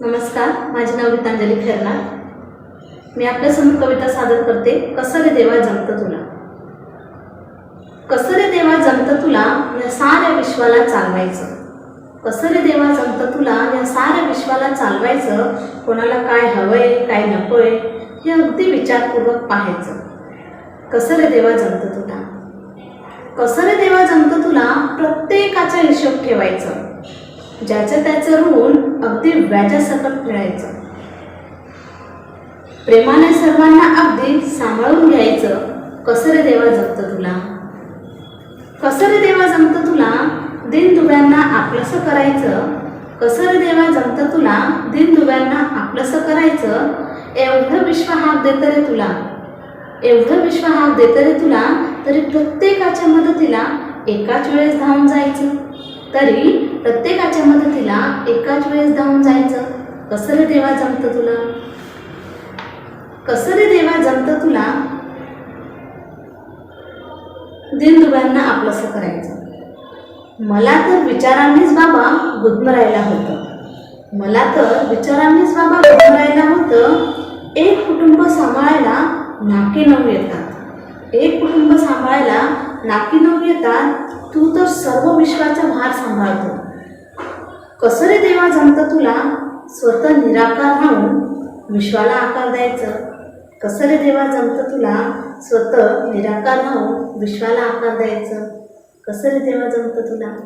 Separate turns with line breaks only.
नमस्कार माझे नाव गीतांजली खेरनार मी आपल्यासमोर कविता सादर करते कसं रे देवा जमतं तुला? कसं रे देवा जमतं तुला या साऱ्या विश्वाला चालवायचं? कसं रे देवा जमतं तुला या साऱ्या विश्वाला चालवायचं? कोणाला काय हवंय काय नकोय हे अगदी विचारपूर्वक पाहायचं. कसं रे देवा जमतं तुला? कसं रे देवा जमतं तुला? प्रत्येकाचा हिशोब ठेवायचं. ज्याचं त्याचं ऋण अगदी व्याजासकट खेळायचं प्रेमाने सर्वांना अगदी सांभाळून घ्यायचं. कसं रे देवा जमतं तुला? कसं रे देवा जमतं तुला? दिन दुब्यांना आपलंसं करायचं. कसं रे देवा जमतं तुला? दिन दुब्यांना आपलंसं करायचं. एवढं विश्व हाक देतं रे तुला. एवढं विश्व हाक देतं रे तुला तरी प्रत्येकाच्या मदतीला एकाच वेळेस धावून जायचं. तरी प्रत्येकाच्या मदतीला एकाच वेळेस धावून जायचं. कसं रे देवा जमतं तुला? कसं रे देवा जमतं तुला? दिनदुब्यांना आपलंसं करायचं. मला तर विचारांनीच बाबा गुदमरायला होतं. मला तर विचारांनीच बाबा गुदमरायला होतं. एक कुटुंब सांभाळायला नाकी नऊ येतात. एक कुटुंब सांभाळायला नाकी नऊ येतात. तू तर सर्व विश्वाचा भार सांभाळतो. कसं रे देवा जमतं तुला? स्वतः निराकार राहून विश्वाला आकार द्यायचं. कसं रे देवा जमतं तुला? स्वतः निराकार राहून विश्वाला आकार द्यायचं. कसं रे देवा जमतं तुला?